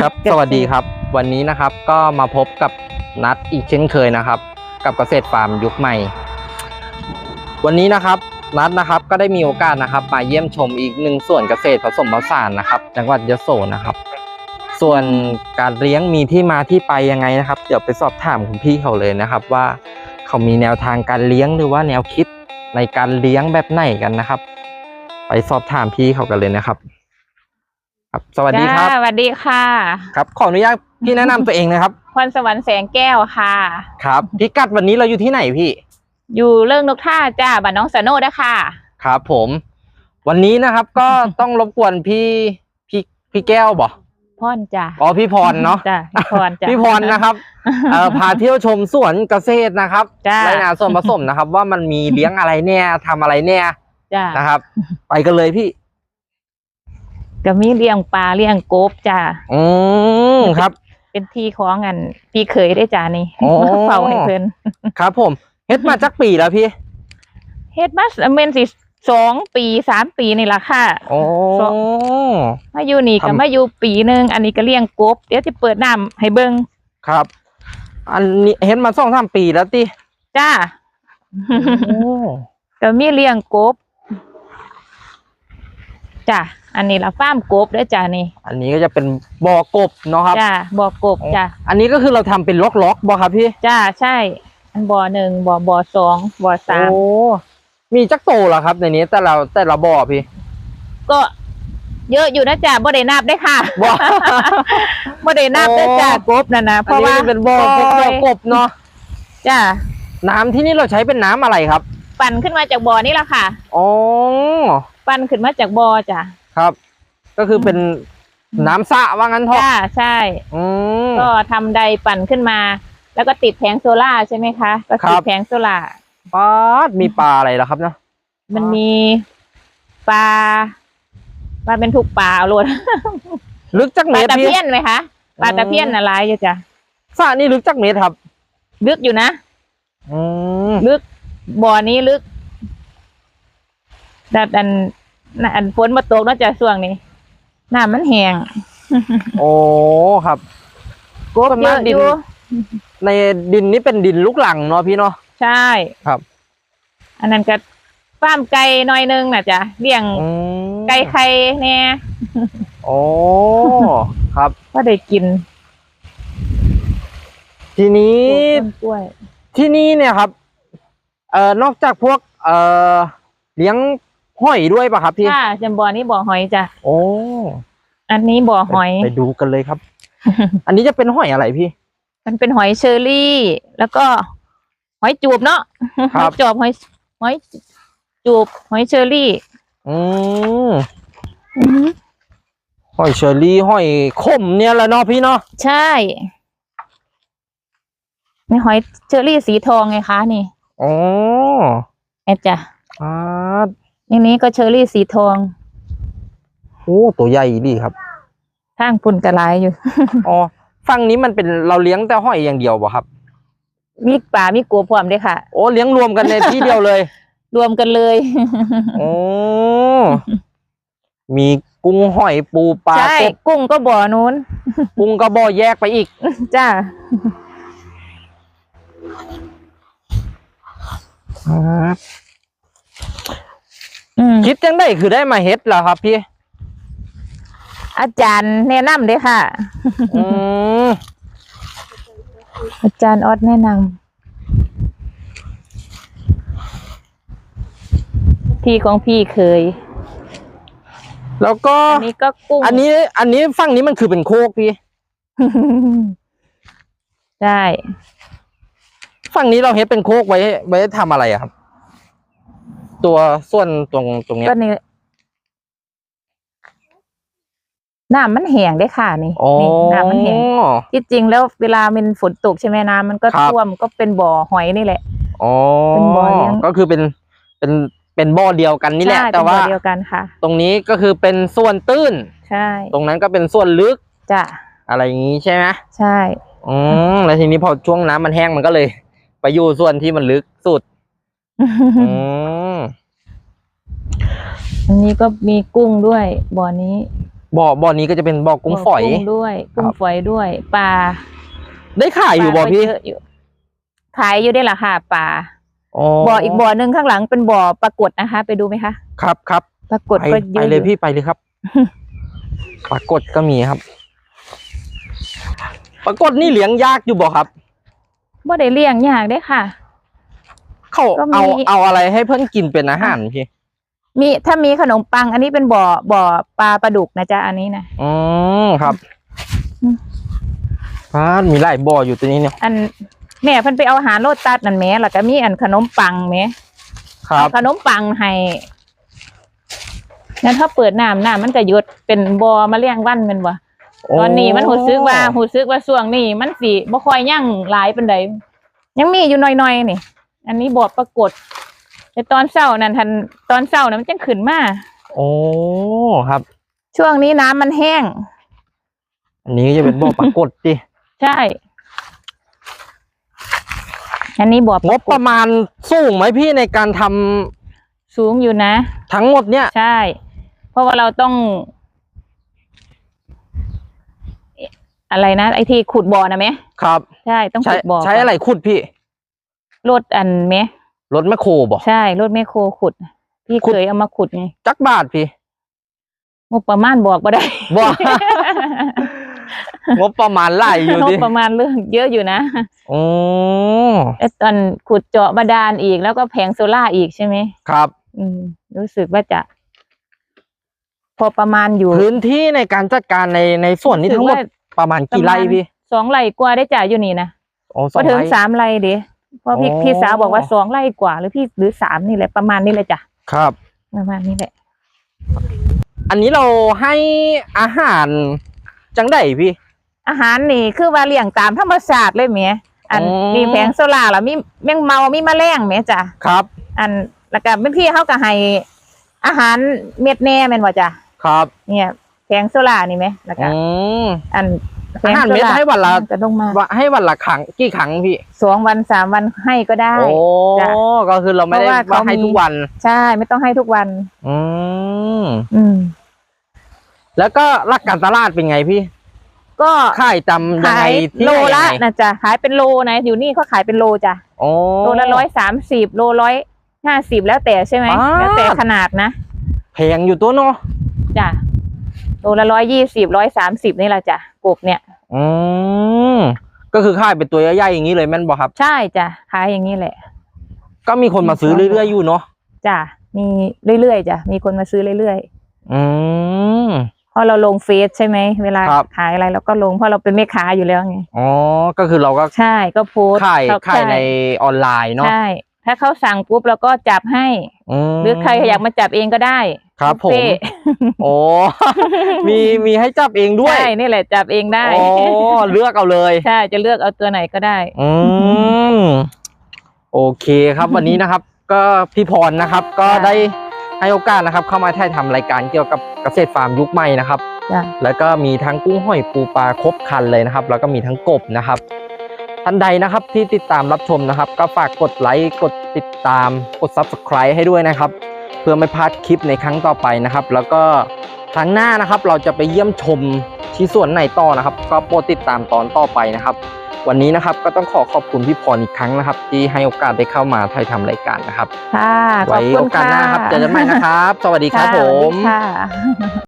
ครับ สวัสดีครับ วันนี้นะครับก็มาพบกับนัดอีกเช่นเคยนะครับ กับเกษตรฟาร์มยุคใหม่ วันนี้นะครับนัดนะครับก็ได้มีโอกาสนะครับมาเยี่ยมชมอีกหนึ่งส่วนเกษตรผสมผสานนะครับ จังหวัดยโสนะครับ ส่วนการเลี้ยงมีที่มาที่ไปยังไงนะครับ เดี๋ยวไปสอบถามคุณพี่เขาเลยนะครับ ว่าเขามีแนวทางการเลี้ยงหรือว่าแนวคิดในการเลี้ยงแบบไหนกันนะครับ ไปสอบถามพี่เขากันเลยนะครับ ครับ สวัสดีครับจ้าสวัสดีค่ะ ครับขออนุญาตพี่แนะนำตัวเองนะครับพรสวรรค์แสงแก้วค่ะ ครับพิกัดวันนี้เราอยู่ที่ไหนพี่ อยู่เรื่องนกท่าจ้าบ้านน้องสะโนดนะคะครับ ผม วันนี้นะครับก็ต้องรบกวนพี่พี่พี่แก้วบ่พรจ้าอ๋อพี่พรเนาะจ้าพี่พรจ้าพี่พรนะครับเอ่อพาเที่ยวชมสวนเกษตรนะครับจ้ารายงานส่วนผสมนะครับ ว่ามันมีเลี้ยงอะไรเนี่ยทำอะไรเนี่ยจ้านะครับ ไปกันเลยพี่ ก็มีเลี้ยงปลาเลี้ยงกบจ้าอืมครับ เป็นที่ของอันพี่เคยได้จ้านี่โอ้เฝ้าให้เพิ่นครับ ผมเฮ็ดมาจักปีแล้วพี่เฮ็ดมาเมนสิสองปีสามปีนี่ละค่ะโอ้สองมาอยู่นี่ก็ทำมาอยู่ปีหนึ่งอันนี้ก็เลี้ยงกบ เดี๋ยวจะเปิดน้ำให้เบิ่งครับ อันนี้เฮ็ดมาสองสามปีแล้วติจ้าโอ้ก็มีเลี้ยงกบ จ้ะอันนี้ละฟาร์มกบเด้อจ้ะนี่อันนี้ก็จะเป็นบ่อกบเนาะครับจ้ะบ่อกบจ้ะอันนี้ก็คือเราทำเป็นล็อกๆบ่ครับพี่จ้ะใช่ อันบ่อหนึ่งบ่อบ่อสองบ่อสามโอ้มีจักโตเหรอครับ ในนี้แต่เราแต่ละบ่อพี่ ก็เยอะอยู่นะจ้ะบ่ได้นับได้อค่ะบ่บ่ได้นับได้อจ้ะโอ้กบนั่นนะเพอันราะนี้ว่าเป็นบ่อพวกบ่อกบเนาะจ้ะน้ำที่นี่เราใช้เป็นน้ำอะไรครับ ปั่นขึ้นมาจากบ่อนี่ละค่ะอ๋อ ปั่นขึ้นมาจากบ่อจ้ะครับ ก็คือเป็นน้ำสระว่างั้นเถอะจ้ะใช่อืม ก็ทำใดปั่นขึ้นมา แล้วก็ติดแผงโซล่าร์ใช่ไหมคะ ก็ครัติดบแผงโซล่าร์ปาดมีปลาอะไรเหรอครับเนาะ มันมีปลาปลาเป็นถูกปลาเอาโลด ลึกจักปเมลาตรตะพี่เพียนไหมคะปลาตะเพียนอะไรอยู่จ้ะสระนี่ลึกจักเมตรครับ ลึกอยู่นะ อืม ลึกบ่อนี้ลึก แต่อันน่ะอันฝนมาตกเนอกจากช่วงนี้น้ำมันแห้งโอ้ครับ กบส่วนเยมากอะดิอนยู่ในดินนี่เป็นดินลูกหลังเนาะพี่เนาะ ใช่ครับ อันนั้นก็ฟาร์มไก่หน่อยนึงน่ะจ้ะเลี้ยงอืมไก่ไข่แน่โอ้ครับ ก็ได้กินทีนี้ต้นกล้วยที่นี่เนี่ยครับ เอ่อนอกจากพวก เอ่อเลี้ยง หอยด้วยป่ะครับพี่ค่ะจำบ่อนี้บ่อหอยจ้ะโอ้อันนี้บ่อหอยไปดูกันเลยครับ อันนี้จะเป็นหอยอะไรพี่ มันเป็นหอยเชอรี่ แล้วก็หอยจูบเนาะครัหอบยจอบหอยหอยจูบหอยเชอรี่อืมหอยเชอรี่หอยขมเนี่ยแหละเนาะพี่เนาะใช่นี่หอยเชอรี่สีทองไงคะนี่อ๋อแอดจ้ะอ่า นี่นี้ก็เชอรี่สีทองโอ้ตัวใหญ่ดีครับทางปุ่นกระไรอยู่ อ๋อฝั่งนี้มันเป็นเราเลี้ยงแต่หอยอย่างเดียวป่ะครับ มีป่ามีกัวพร้อมด้วยค่ะ โอ้เลี้ยงรวมกันในที่เดียวเลย รวมกันเลยโอ้มีกุ้งหอยปูปลาใช่กบกุ้งก็บ่อนู้น กุ้งกระบอกแยกไปอีก จ้าอืม คิดจังได้คือได้มาเฮ็ดเหรอครับพี่อาจารย์แนะนำเลยค่ะ อืมอาจารย์ออดแนะนำที่ของพี่เคย แล้วก็อันนี้ก็กุ้งอันนี้ อันนี้ฝั่งนี้มันคือเป็นโคกพี่ได้ฝั่งนี้เราเฮ็ดเป็นโคกไว้ไว้ทำอะไรอะครับ ตัวส่วนตรงตรงเนี้ยก็นี่น้ำมันแห้งได้ค่ะนี่อ๋อนี่น้ำมันแห้งที่จริงแล้วเวลามันฝนตกใช่ไหมน้ำมันก็ครับ ท่วมก็เป็นบ่อหอยนี่แหละ อ๋อเป็นบ่อเลี้ยง ก็คือเป็นเป็นเป็นบ่อเดียวกันนี่แหละ ใช่แต่เป็นบ่ว่าอเดียวกันค่ะ ตรงนี้ก็คือเป็นส่วนตื้น ใช่ตรงนั้นก็เป็นส่วนลึกจ้ะอะไรอย่างนี้ใช่ไหมใช่ อืมแล้วทีนี้พอช่วงน้ำมันแห้งมันก็เลย ไปอยู่ส่วนที่มันลึกสุด อืม อันนี้ก็มีกุ้งด้วยบ่อนี้บ่อบ่อนี้ก็จะเป็นบ่อกุ้งฝอยกุ้งด้วยกุ้งครับฝอยด้วยปลาได้ขายอยู่บ่ปลาก็พี่เยะอยู่ขายอยู่ได้ละค่ะปลาอ๋อบ่ออีกบ่อหนึ่งข้างหลังเป็นบ่อปรากฏนะคะ ไปดูไหมคะ ครับครับปรากฏไปก็เยไปอะเลยอพี่ไปเลยครับปรากฏก็มีครับปรากฏนี่เลี้ยงยากอยู่บ่ครับบ่ได้เลี้ยงยากได้ค่ะ เขาก็มีเอาเอาอะไรให้เพื่อนกินเป็นอาหารพี่ มีถ้ามีขนมปัง อันนี้เป็นบ่อบ่อปลาปลาดุกนะจ๊ะอันนี้นะอืมครับอืมอ่ามีหลายบ่ออยู่ตัวนี้เนี่ย อันแม่เพิ่นไปเอาอาหารโลดตัดนั่นแหม่แล้วก็มีอันขนมปังแหม่ครับเอาขนมปังให้งั้นถ้าเปิดน้ำน้ำมันก็หยุดเป็นบ่อมาเลี้ยงวันแมันบ่ตอนนี้มันหูซึกว่าหูซึกว่าช่วงนี้มันสิบ่ค่อยยั่งหลายปานใดยังมีอยู่หน่อยๆนี่ อันนี้บ่อปรากฏ แต่ตอนเช้านั่นทันตอนเช้านั้นมันจังขึ้นมาโอ้ครับ ช่วงนี้น้ำมันแห้ง อันนี้จะเป็นบ่อปรากฏดิใช่ อันนี้บ่อปงรากบประมาณสูงไหมพี่ในการทำสูงอยู่นะ ทั้งหมดเนี่ยใช่ เพราะว่าเราต้อง อะไรนะ ไอที่ขุดบ่อนะไหมครับ ใช่ต้องใช้ขุดบ่อใช้อะไรขุดพี่ รถอันไหม รถแมคโครบ่ใช่รถแมคโครขุด พี่ขุดเคยเอามาขุดไงจักบาทพี่งบประมาณบอกบ่ได้บ่งบประมาณหลายอยู่งบดิประมาณเรื่องเยอะอยู่นะโอ้แล้วตอนขุดเจาะบาดาลอีกแล้วก็แผงโซล่าร์อีกใช่ไหมครับ อืม รู้สึกว่าจะ พอประมาณอยู่ พื้นที่ในการจัดการในในส่วนนี้ทั้งหมดรู้สึกว่าประมาณกี่ไร่พี่สองไร่กว่าได้จ่ายอยู่นี่นะโอ้สพอองถึงไร่สามไร่เดี เพราะพี่อ๋อ พี่สาวบอกว่าสองไร่กว่าหรือพี่หรือสามนี่แหละประมาณนี้เลยจ้ะครับ ประมาณนี้แหละ อันนี้เราให้อาหารจังไดพี่ อาหารนี่คือว่าเลี้ยงตามธรรมชาติเลยเมียอันอ๋อ มีแผงโซล่าร์แล้วมีแมงเมามีแมลงเมียจ้ะครับ อันแล้วก็เป็นพี่เขาก็ให้อาหารเม็ดแน่แม่นว่าจ้ะครับเนี่ยแผงโซล่าร์นี่ไหมแล้วก็อืมอันแผง อาหารโซเม็ดล่าร์ให้วันละจะลงมาว่าให้วันละครั้งกี่ครั้งพี่สองวันสามวันให้ก็ได้โอ้จ้ะก็คือเราไม่ได้เพราะว่าเขาว่าให้มีทุกวัน ใช่ไม่ต้องให้ทุกวัน อืมอืมแล้วก็รักการตลาดเป็นไงพี่ ก็ขายจำยังขาไงยที่โลไหนละยังไงนะจ๊ะขายเป็นโลนะอยู่นี่เขาขายเป็นโลจ้ะโอ้โลละร้อยสามสิบโลร้อยห้าสิบแล้วแต่ใช่ไหมอ่าแล้วแต่ขนาดนะแพงอยู่ตัวเนาะจ้ะ โลละร้อยยี่สิบร้อยสามสิบนี่แหละจ้ะกบเนี่ย อืมก็คือขายเป็นตัวใหญ่ๆอย่างนี้เลยแม่นบ่ครับ ใช่จ้ะขายอย่างนี้แหละ ก็มีคนมาซื้อเรื่อยๆอยู่เนาะจ้ะมีเรื่อยๆจ้ะมีคนมาซื้อเรื่อยอืมๆเพราะเราลงเฟซใช่ไหมเวลาครับขายอะไรเราก็ลงเพราะเราเป็นแม่ค้าอยู่แล้วไงอ๋อก็คือเราก็ใช่ก็โพสต์ขายเขขายในช่ออนไลน์เนาะใช่ ถ้าเขาสั่งปุ๊บเราก็จับให้ มหรือใครอยากมาจับเองก็ได้ครับผมบุฟเฟ่ต์โอ้ มีมีให้จับเองด้วย ใช่นี่แหละจับเองได้โอ้เลือกเอาเลย ใช่จะเลือกเอาตัวไหนก็ได้ อืม โอเคครับวันนี้นะครับ ก็พี่พรนะครับ ก็ค่ะได้ให้โอกาสนะครับ เข้ามาถ่ายทำรายการเกี่ยวกับเกษตรฟาร์มยุคใหม่นะครับ จ้ะ แล้วก็มีทั้งกุ้งหอยปูปลาครบครันเลยนะครับ แล้วก็มีทั้งกบนะครับ ท่านใดนะครับที่ติดตามรับชมนะครับ ก็ฝากกดไลค์กดติดตามกด Subscribe ให้ด้วยนะครับ เพื่อไม่พลาดคลิปในครั้งต่อไปนะครับ แล้วก็ครั้งหน้านะครับ เราจะไปเยี่ยมชมที่สวนไหนต่อนะครับ ก็โปรดติดตามตอนต่อไปนะครับ วันนี้นะครับก็ต้องขอขอบคุณพี่พรอีกครั้งนะครับ ที่ให้โอกาสได้เข้ามาถ่ายทำรายการนะครับค่ะขอไว้บคุโอณกาสค่ะหน้าครับเจอกันใหม่นะครับ สวัสดีครับะผสวัสมดีค่ะ